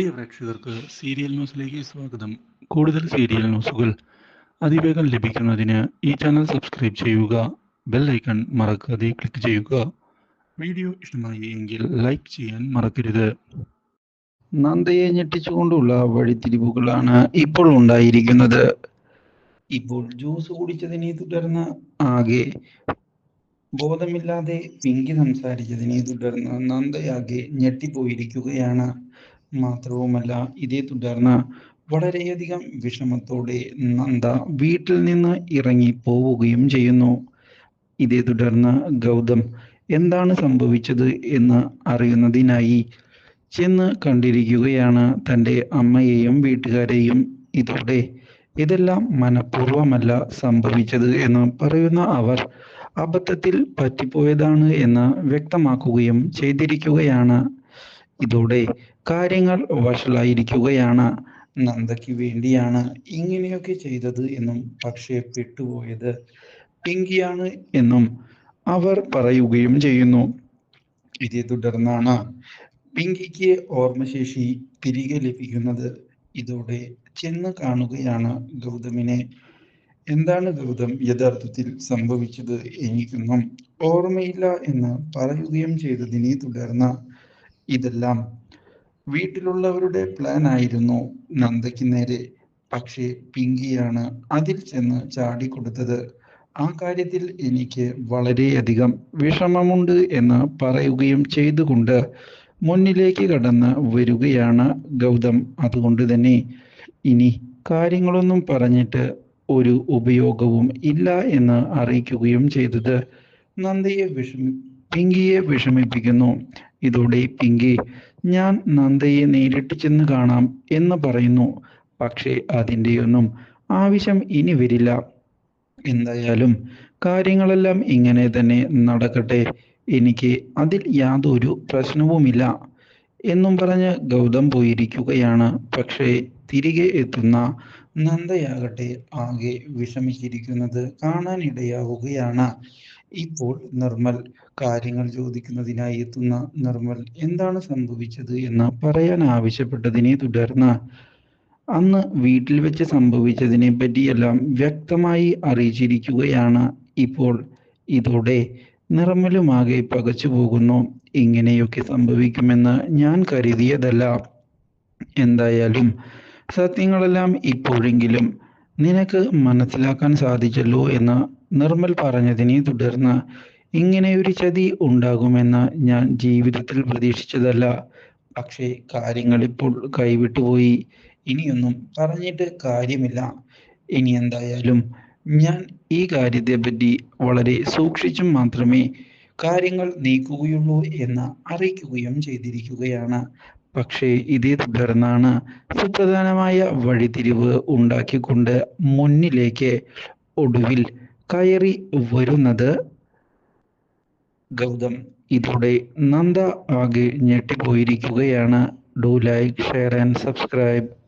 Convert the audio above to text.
പ്രിയ പ്രേക്ഷകർക്ക് സീരിയൽ ന്യൂസിലേക്ക് സ്വാഗതം. കൂടുതൽ സീരിയൽ ന്യൂസുകൾ അതിവേഗം ലഭിക്കുന്നതിന് ഈ ചാനൽ സബ്സ്ക്രൈബ് ചെയ്യുക ബെൽ ഐക്കൺ മറക്കാതെ ക്ലിക്ക് ചെയ്യുക. വീഡിയോ ഇഷ്ടമായി എങ്കിൽ ലൈക്ക് ചെയ്യാൻ മറക്കരുത്. നന്ദയെ ഞെട്ടിച്ചുകൊണ്ടുള്ള വഴിത്തിരിവുകളാണ് ഇപ്പോൾ ഉണ്ടായിരിക്കുന്നത്. ഇപ്പോൾ ജ്യൂസ് കുടിച്ചതിനെ തുടർന്ന് ആകെ ബോധമില്ലാതെ പിങ്കി സംസാരിച്ചതിനെ തുടർന്ന് നന്ദയാകെ ഞെട്ടിപ്പോയിരിക്കുകയാണ്. മാത്രവുമല്ല ഇതേ തുടർന്ന് വളരെയധികം വിഷമത്തോടെ നന്ദ വീട്ടിൽ നിന്ന് ഇറങ്ങി പോവുകയും ചെയ്യുന്നു. ഇതേ തുടർന്ന് ഗൗതം എന്താണ് സംഭവിച്ചത്? എന്ന് അറിയുന്നതിനായി ചെന്ന് കണ്ടിരിക്കുകയാണ് തന്റെ അമ്മയെയും വീട്ടുകാരെയും. ഇതോടെ ഇതെല്ലാം മനഃപൂർവമല്ല സംഭവിച്ചത് എന്ന് പറയുന്ന അവർ അബദ്ധത്തിൽ പറ്റിപ്പോയതാണ് എന്ന് വ്യക്തമാക്കുകയും ചെയ്തിരിക്കുകയാണ്. ഇതോടെ കാര്യങ്ങൾ വഷളായിരിക്കുകയാണ്. നന്ദയ്ക്ക് വേണ്ടിയാണ് ഇങ്ങനെയൊക്കെ ചെയ്തത് എന്നും പക്ഷേ പെട്ടുപോയത് പിങ്കിയാണ് എന്നും അവർ പറയുകയും ചെയ്യുന്നു. ഇതേ തുടർന്നാണ് പിങ്കിക്ക് ഓർമ്മശേഷി തിരികെ ലഭിക്കുന്നത്. ഇതോടെ ചെന്ന് കാണുകയാണ് ഗൗതമിനെ. എന്താണ് ഗൗതം യഥാർത്ഥത്തിൽ സംഭവിച്ചത് എനിക്കൊന്നും ഓർമ്മയില്ല എന്ന് പറയുകയും ചെയ്തതിനെ തുടർന്ന് ഇതെല്ലാം വീട്ടിലുള്ളവരുടെ പ്ലാൻ ആയിരുന്നു നന്ദയ്ക്ക് നേരെ. പക്ഷേ പിങ്കിയാണ് അതിൽ ചെന്ന് ചാടിക്കൊടുത്തത് ആ കാര്യത്തിൽ എനിക്ക് വളരെയധികം വിഷമമുണ്ട് എന്ന് പറയുകയും ചെയ്തുകൊണ്ട് മുന്നിലേക്ക് കടന്ന് വരികയാണ് ഗൗതം. അതുകൊണ്ട് തന്നെ ഇനി കാര്യങ്ങളൊന്നും പറഞ്ഞിട്ട് ഒരു ഉപയോഗവും ഇല്ല എന്ന് അറിയിക്കുകയും ചെയ്തത്. നന്ദിയെ വിഷമി പിങ്കിയെ വിഷമിപ്പിക്കുന്നു. ഇതോടെ പിങ്കി ഞാൻ നന്ദയെ നേരിട്ട് ചെന്ന് കാണാം എന്ന് പറയുന്നു. പക്ഷേ അതിന്റെയൊന്നും ആവശ്യം ഇനി വരില്ല. എന്തായാലും കാര്യങ്ങളെല്ലാം ഇങ്ങനെ തന്നെ നടക്കട്ടെ. എനിക്ക് അതിൽ യാതൊരു പ്രശ്നവുമില്ല എന്നും പറഞ്ഞ് ഗൗതം പോയിരിക്കുകയാണ്. പക്ഷേ തിരികെ എത്തുന്ന നന്ദയാകട്ടെ ആകെ വിഷമിച്ചിരിക്കുന്നത് കാണാനിടയാവുകയാണ്. ഇപ്പോൾ നിർമ്മൽ കാര്യങ്ങൾ ചോദിക്കുന്നതിനായി എത്തുന്ന നിർമ്മൽ എന്താണ് സംഭവിച്ചത് എന്ന് പറയാൻ ആവശ്യപ്പെട്ടതിനെ തുടർന്ന് അന്ന് വീട്ടിൽ വെച്ച് സംഭവിച്ചതിനെ പറ്റിയെല്ലാം വ്യക്തമായി അറിയിച്ചിരിക്കുകയാണ്. ഇപ്പോൾ ഇതോടെ നിർമ്മലുമാകെ പകച്ചു പോകുന്നു. ഇങ്ങനെയൊക്കെ സംഭവിക്കുമെന്ന് ഞാൻ കരുതിയതല്ല. എന്തായാലും സത്യങ്ങളെല്ലാം ഇപ്പോഴെങ്കിലും നിനക്ക് മനസ്സിലാക്കാൻ സാധിച്ചല്ലോ എന്ന് നിർമ്മൽ പറഞ്ഞതിനെ തുടർന്ന് ഇങ്ങനെ ഒരു ചതി ഉണ്ടാകുമെന്ന് ഞാൻ ജീവിതത്തിൽ പ്രതീക്ഷിച്ചതല്ല. പക്ഷേ കാര്യങ്ങൾ ഇപ്പോൾ കൈവിട്ടുപോയി ഇനിയൊന്നും പറഞ്ഞിട്ട് കാര്യമില്ല. ഇനി എന്തായാലും ഞാൻ ഈ കാര്യത്തെ പറ്റി വളരെ സൂക്ഷിച്ചും മാത്രമേ കാര്യങ്ങൾ നീക്കുകയുള്ളൂ എന്ന് അറിയിക്കുകയും ചെയ്തിരിക്കുകയാണ്. പക്ഷേ ഇതേ തുടർന്നാണ് സുപ്രധാനമായ വഴിത്തിരിവ് ഉണ്ടാക്കിക്കൊണ്ട് മുന്നിലേക്ക് ഒടുവിൽ കയറി വരുന്നത്. ഗൗതം ഇതോടെ നന്ദ ആകെ ഞെട്ടിപ്പോയിരിക്കുകയാണ്. Do like share and subscribe